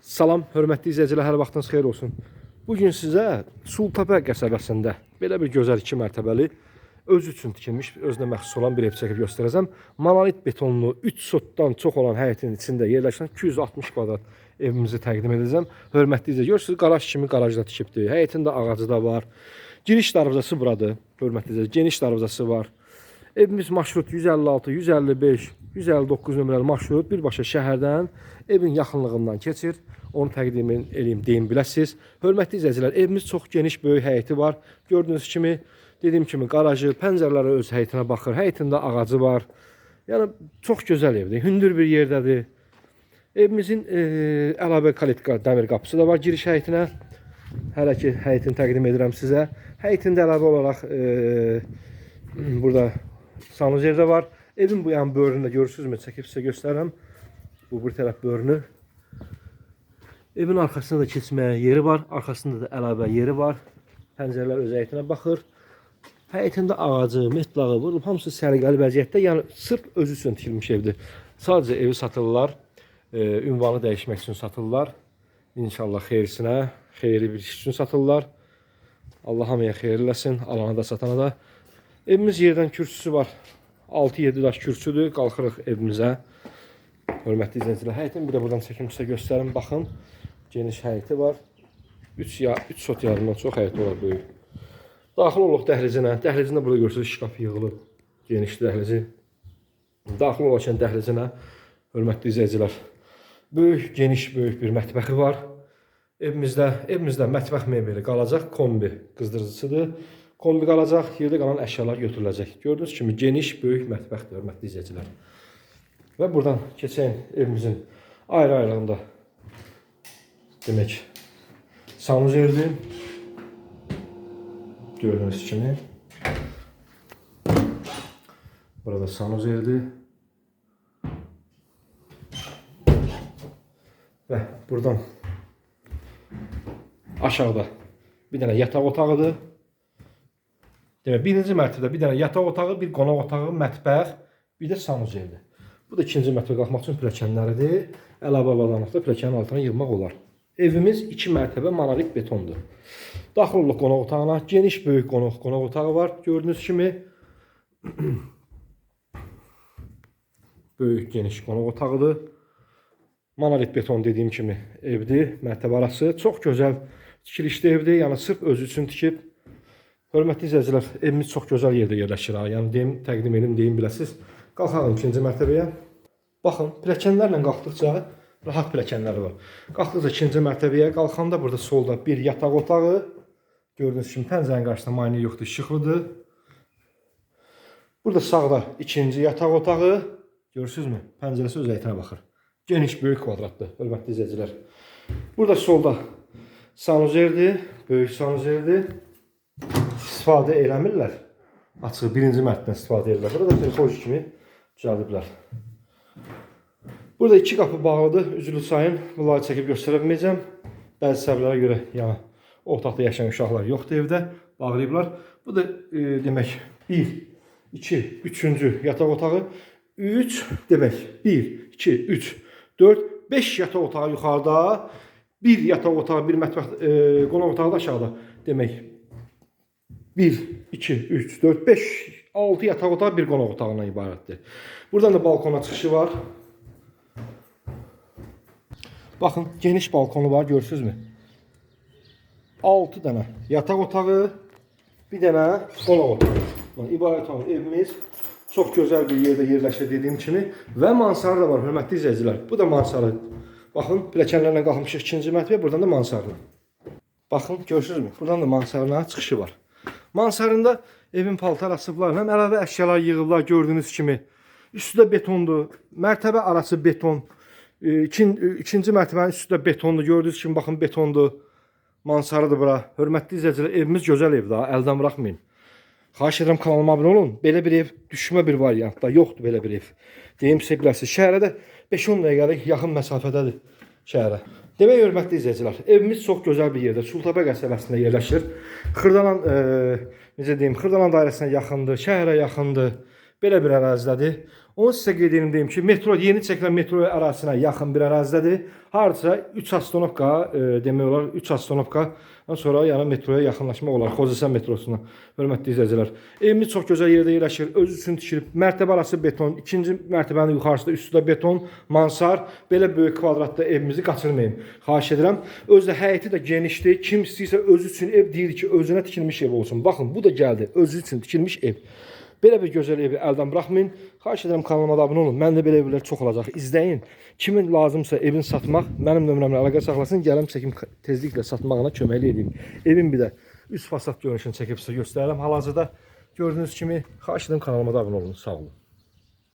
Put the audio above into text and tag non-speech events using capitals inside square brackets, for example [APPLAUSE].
Salam, hörmətli izləyicilər, hər vaxtınız xeyir olsun. Bu gün sizə Sultapə qəsəbəsində belə bir gözəl iki mərtəbəli öz üçün tikilmiş, özünə məxsus olan bir ev çəkib göstərəcəm. Monolit betonlu 3 sotdan çox olan həyətin içində yerləşən 260 kvadrat evimizi təqdim edəcəm. Hörmətli izləyicilər, görürsüz, qaraj kimi qarajda tikibdir. Həyətində ağacı da var. Giriş darvazası buradır. Hörmətli izləyicilər, geniş darvazası var. Evimiz marşrut 156, 155, 159 nömrəli marşrut birbaşa şəhərdən evin yaxınlığından keçir. Onu təqdim eləyim, deyim biləsiniz. Hörmətli izləyicilər, evimiz çox geniş, böyük həyəti var. Gördüyünüz kimi, dediyim kimi qarajı, pəncərələri öz həyətinə baxır. Həyətində ağacı var. Yəni çox gözəl evdir. Hündür bir yerdədir. Evimizin e, əlavə kalitka dəmir qapısı da var giriş həyətinə. Hələ ki həyətini təqdim edirəm sizə. Həyətində əlavə olaraq e, burada sanuzer də var. Evin bu yan böğrünü görürsünüzmü? Çəkib sizə göstərirəm. Bu bir tərəf böğrünü. Evin arxasında da keçməyə yeri var. Arxasında da əlavə yeri var. Pəncərələr öz həyətinə baxır. Həyətində ağacı, metlağı, vurulub hamısı səliqəli vəziyyətdə. Yəni sırf özü üçün tikilmiş evdir. Sadəcə evi satırlar. E, ünvanı dəyişmək üçün satırlar. İnşallah xeyirsinə, xeyirli bir iş üçün satırlar. Allah hamıya xeyir eləsin, alana da satana da. Evimiz yerdən kürsüsü var. 6-7 daş kürsüdür. Qalxırıq evimizə. Hörmətli izləyicilər, həyətin bir də buradan çəkim sizə göstərim. Baxın, geniş həyəti var. 3 ya 3 sot yarımdan çox həyəti var böyük. Daxil oluq dəhlizinə. Dəhlizində burada görürsünüz şkaf yığılıb. Geniş dəhlizi. Daxil olarkən dəhlizinə hörmətli izləyicilər. Böyük, geniş, böyük bir mətbəxi var. Evimizdə, evimizdə mətbəx mebeli qalacaq, kombi qızdırıcısıdır. Kombi qalacaq, yerdə qalan əşyalar götürüləcək. Gördüyünüz kimi geniş, böyük mətbəxdir, hörmətli izləyicilər. Və buradan keçən evimizin ayrı-ayrılığında demək sanuzerdir. Gördüyünüz kimi. Burada sanuzerdir. Və buradan aşağıda bir dənə yataq otağıdır. Demək, birinci mərtəbədə bir dənə yataq otağı, bir qonaq otağı, mətbəx, bir də sanuzerdir. Bu da ikinci mərtəbə qalxmaq üçün pilləkənləridir. Əlavə avadanlıqda pilləkənin altına yığmaq olar. Evimiz 2 mərtəbə monolit betondur. Daxil oluq qonaq otağına. Geniş böyük qonaq qonaq otağı var. Gördüyünüz kimi [CLEARS THROAT] böyük geniş qonaq otağıdır. Monolit beton dediyim kimi evdir. Mərtəbə arası çox gözəl tikilişli evdir. Yəni sırf özü üçün tikib. Hörmətli izləyicilər, evimiz çox gözəl yerdə yerləşir ha. Yəni deyim, təqdim edim, deyim biləsiniz. Qalxalım ikinci mərtəbəyə. Baxın, pilləkənlərlə qalxdıqca rahat pilləkənləri var. Qalxdıqca ikinci mərtəbəyə qalxanda burada solda bir yataq otağı. Gördüyünüz kimi pəncərənin qarşısında mayni yoxdur, işıqlıdır. Burada sağda ikinci yataq otağı. Görürsünüzmü? Pəncərəsi öz həyətinə baxır. Geniş, böyük kvadratdır, hörmətli izləyicilər. Burada solda sanuzerdir, böyük sanuzerdir. İstifadə eləmirlər. Açığı birinci mərtdən istifadə edirlər. Burada telefon kimi düzəldiblər. Burada iki qapı bağlıdır. Üzülü sayın. Bunları çəkib göstərə bilməyəcəm. Bəzi səbəblərə görə yəni o otaqda yaşayan uşaqlar yoxdur evdə. Bağlayıblar. Bu da e, demək 1, 2, 3-cü yataq otağı. 3 demək 1, 2, 3, 4, 5 yataq otağı yuxarıda. Bir yataq otağı, bir mətbəx, e, qonaq otağı da aşağıda. Demək 1, 2, 3, 4, 5, 6 yataq otağı bir qonaq otağından ibarətdir. Buradan da balkona çıxışı var. Baxın, geniş balkonu var, görürsünüzmü? 6 dənə yataq otağı, bir dənə qonaq otağı. İbarət olan evimiz çox gözəl bir yerdə yerləşir dediyim kimi və mansarı da var, hörmətli izləyicilər. Bu da mansarı. Baxın, pilləkənlərlə qalxmışıq ikinci mərtəbəyə, buradan da mansarına. Baxın, görürsünüzmü? Buradan da mansarına çıxışı var. Mansarında evin paltar asıblar, həm əlavə əşyalar yığıblar gördüyünüz kimi. Üstü də betondur. Mərtəbə arası beton. E, İkin, e, ikinci mərtəbənin üstü də betondur. Gördüyünüz kimi baxın betondur. Mansarıdır bura. Hörmətli izləyicilər, evimiz gözəl evdir ha, əldən buraxmayın. Xahiş edirəm kanalıma abunə olun. Belə bir ev düşmə bir variantda yoxdur belə bir ev. Deyim biləsiniz. Şəhərə də 5-10 dəqiqəlik yaxın məsafədədir şəhərə. Demək hörmətli izləyicilər, evimiz çox gözəl bir yerdə, Sultapə qəsəbəsində yerləşir. Xırdalan, e, necə deyim, Xırdalan dairəsinə yaxındır, şəhərə yaxındır. Belə bir ərazidədir. Onu sizə qeyd edim deyim ki, metro yeni çəkilən metro ərazisinə yaxın bir ərazidədir. Hardasa 3 astanovka, e, demək olar 3 astanovka sonra yəni metroya yaxınlaşmaq olar. Xocasən metrosuna. Hörmətli izləyicilər. Evimiz çox gözəl yerdə yerləşir. Özü üçün tikilib. Mərtəbə arası beton, ikinci mərtəbənin yuxarısında üstü də beton, mansar. Belə böyük kvadratda evimizi qaçırmayın. Xahiş edirəm. Özü də həyəti də genişdir. Kim istəyirsə özü üçün ev deyir ki, özünə tikilmiş ev olsun. Baxın, bu da gəldi. Özü üçün tikilmiş ev. Belə bir gözəl evi əldən buraxmayın. Xahiş edirəm kanalıma da abunə olun. Məndə belə evlər çox olacaq. İzləyin. Kimin lazımsa evin satmaq, mənim nömrəmlə əlaqə saxlasın. Gəlim çəkim tezliklə satmağına köməklik edeyim. Evin bir də üst fasad görünüşünü çəkib sizə göstərərəm. Hal-hazırda gördüyünüz kimi xahiş edirəm kanalıma da abunə olun. Sağ olun.